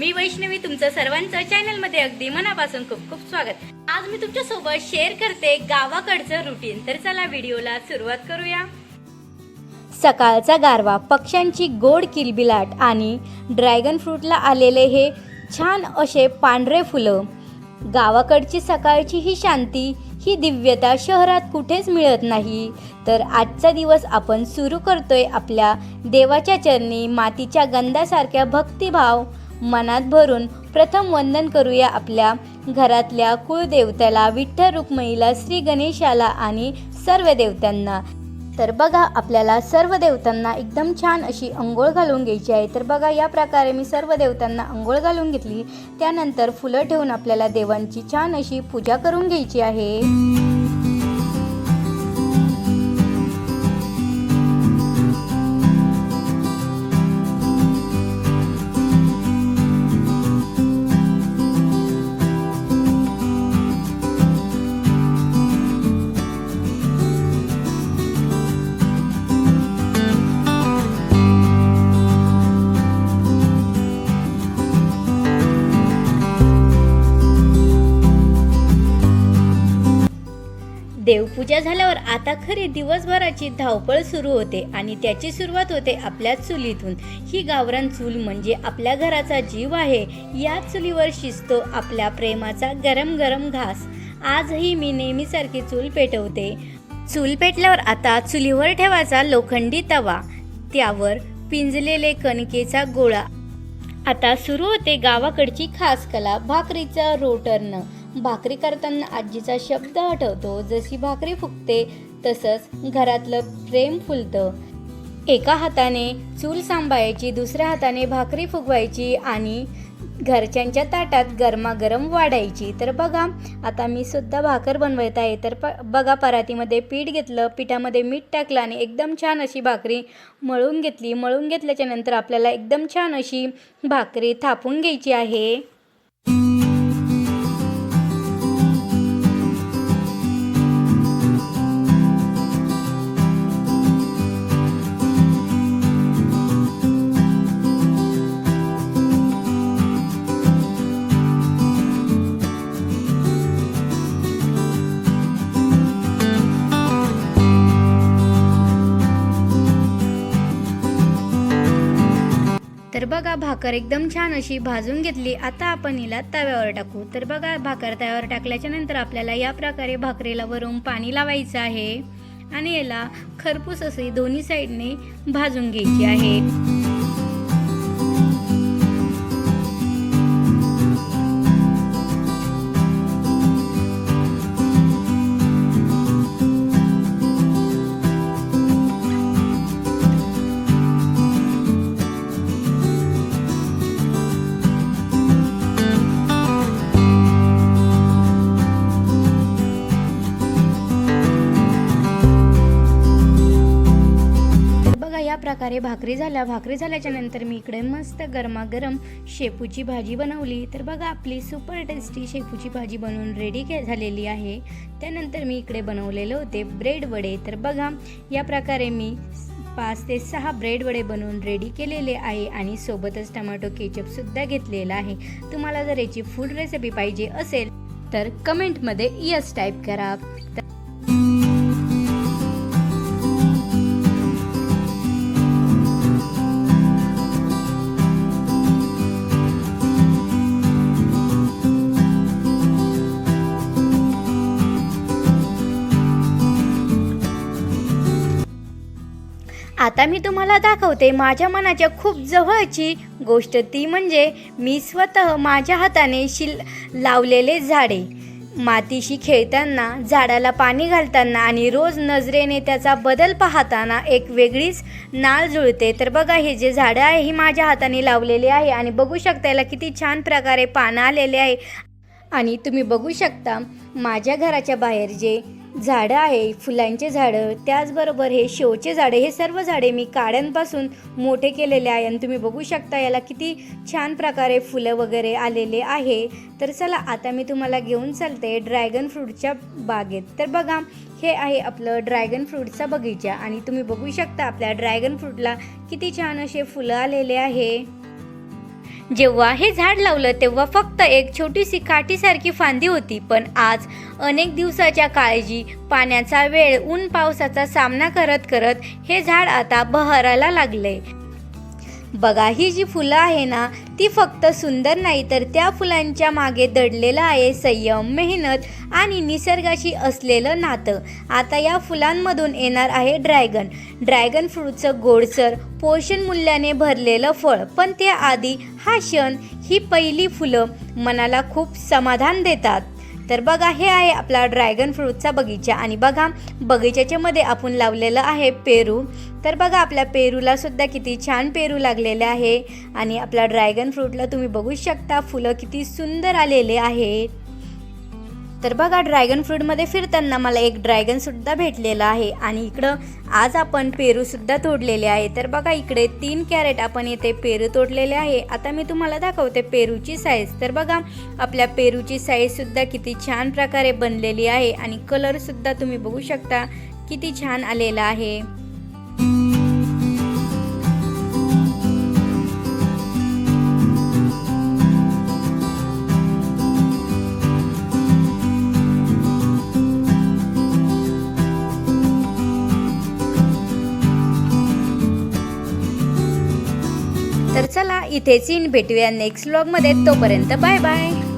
मी वैष्णवी तुमचं सर्वांचं चॅनलमध्ये अगदी मनापासून खूप खूप स्वागत. आज मी तुमच्यासोबत शेअर करते गावाकडचं रुटीन तर चला व्हिडिओला सुरुवात करूया. सकाळचा गारवा पक्ष्यांची गोड किलबिलाट आणि ड्रॅगन फ्रूटला आलेले हे छान असे पांढरे फुलं. गावाकडची सकाळची ही शांती ही दिव्यता शहरात कुठेच मिळत नाही. तर आजचा दिवस आपण सुरू करतोय आपल्या देवाच्या चरणी मातीच्या गंधासारख्या भक्तिभाव मनात भरून प्रथम वंदन करूया आपल्या घरातल्या कुळदेवत्याला विठ्ठल रुक्मिणीला श्री गणेशाला आणि सर्व देवतांना तर बघा आपल्याला सर्व देवतांना एकदम छान अशी अंघोळ घालून घ्यायची आहे. तर बघा या प्रकारे मी सर्व देवतांना अंघोळ घालून घेतली. त्यानंतर फुलं ठेवून आपल्याला देवांची छान अशी पूजा करून घ्यायची आहे. देवपूजा झाल्यावर आता खरी दिवसभराची धावपळ सुरू होते आणि त्याची सुरुवात होते आपल्या चुलीतून. ही गावरान चूल म्हणजे आपल्या घराचा जीव आहे. या चुलीवर शिजतो आपल्या प्रेमाचा गरम गरम घास. आजही मी नेहमीसारखी चूल पेटवते. चूल पेटल्यावर आता चुलीवर ठेवायचा लोखंडी तवा. त्यावर पिंजलेले कणकेचा गोळा. आता सुरू होते गावाकडची खास कला भाकरीचं रोटरनं भाकरी करताना आजीचा शब्द आठवतो जशी भाकरी फुगते तसंच घरातलं प्रेम फुलतं. एका हाताने चूल सांभाळायची दुसऱ्या हाताने भाकरी फुगवायची आणि घरच्यांच्या ताटात गरमागरम वाढायची. तर बघा आता मी सुद्धा भाकर बनवत आहे. तर प बघा परातीमध्ये पीठ घेतलं पिठामध्ये मीठ टाकलं आणि एकदम छान अशी भाकरी मळून घेतली. मळून घेतल्याच्यानंतर आपल्याला एकदम छान अशी भाकरी थापून घ्यायची आहे. तर बघा भाकर एकदम छान अशी भाजून घेतली. आता आपण हिला तव्यावर टाकू. तर बघा भाकर तव्यावर टाकल्याच्या नंतर आपल्याला या प्रकारे भाकरीला वरून पाणी लावायचं आहे. आणि याला खरपूस असे दोन्ही साईडने भाजून घ्यायची आहे. प्रकारे भाकरी झाल्या. भाकरी झाल्याच्यानंतर मी इकडे मस्त गरमागरम शेपूची भाजी बनवली. तर बघा आपली सुपर टेस्टी शेपूची भाजी बनवून रेडी के झालेली आहे. त्यानंतर मी इकडे बनवलेले होते ब्रेड वडे. तर बघा या प्रकारे मी पाच ते सहा ब्रेड वडे बनवून रेडी केलेले आहे आणि सोबतच टमाटो केचपसुद्धा घेतलेला आहे. तुम्हाला जर याची फुल रेसिपी पाहिजे असेल तर कमेंटमध्ये यस टाईप करा. आता मी तुम्हाला दाखवते माझ्या मनाच्या खूप जवळची गोष्ट ती म्हणजे मी स्वतः माझ्या हाताने शिल लावलेले झाडे. मातीशी खेळताना झाडाला पाणी घालताना आणि रोज नजरेने त्याचा बदल पाहताना एक वेगळीच नाळ जुळते. तर बघा हे जे झाडं आहे ही माझ्या हाताने लावलेली आहे आणि बघू शकता याला किती छान प्रकारे पानं आलेले आहे. आणि तुम्ही बघू शकता माझ्या घराच्या बाहेर जे झाडं आहे फुलांचे झाडं त्याचबरोबर हे शोचे झाडं हे सर्व झाडे मी काड्यांपासून मोठे केलेले आहे आणि तुम्ही बघू शकता याला किती छान प्रकारे फुलं वगैरे आलेले आहे. तर चला आता मी तुम्हाला घेऊन चालते ड्रॅगन फ्रूटच्या बागेत. तर बघा हे आहे आपलं ड्रॅगन फ्रूटचा बगीचा आणि तुम्ही बघू शकता आपल्या ड्रॅगन फ्रूटला किती छान असे फुलं आलेले आहे. जेव्हा हे झाड लावलं तेव्हा फक्त एक छोटीशी काठीसारखी फांदी होती. पण आज अनेक दिवसाच्या काळजी पाण्याचा वेळ ऊन पावसाचा सामना करत करत हे झाड आता बहरायला लागले बघा ही जी फुलं आहे ना ती फक्त सुंदर नाही तर त्या फुलांच्या मागे दडलेलं आहे संयम मेहनत आणि निसर्गाशी असलेलं नातं. आता या फुलांमधून येणार आहे ड्रॅगन. ड्रॅगन फ्रूटचं गोडसर पोषण मूल्याने भरलेलं फळ पण त्याआधी हा क्षण ही पहिली फुलं मनाला खूप समाधान देतात. तर बघा हे आहे आपला ड्रॅगन फ्रूटचा बगीचा. आणि बघा बगीच्याच्या मध्ये आपण लावलेलं आहे पेरू. तर बघा आपल्या पेरूला सुद्धा किती छान पेरू लागलेले आहे. आणि आपल्या ड्रॅगन फ्रूटला तुम्ही बघू शकता फुलं किती सुंदर आलेले आहेत. तर बघा ड्रॅगन फ्रूटमध्ये फिरताना मला एक ड्रॅगनसुद्धा भेटलेला आहे. आणि इकडं आज आपण पेरूसुद्धा तोडलेले आहे. तर बघा इकडे तीन कॅरेट आपण येथे पेरू तोडलेले आहे. आता मी तुम्हाला दाखवते पेरूची साईज तर बघा आपल्या पेरूची साईजसुद्धा किती छान प्रकारे बनलेली आहे. आणि कलरसुद्धा तुम्ही बघू शकता किती छान आलेला आहे. इथेच इन भेटूया नेक्स्ट व्लॉगमध्ये तोपर्यंत बाय बाय.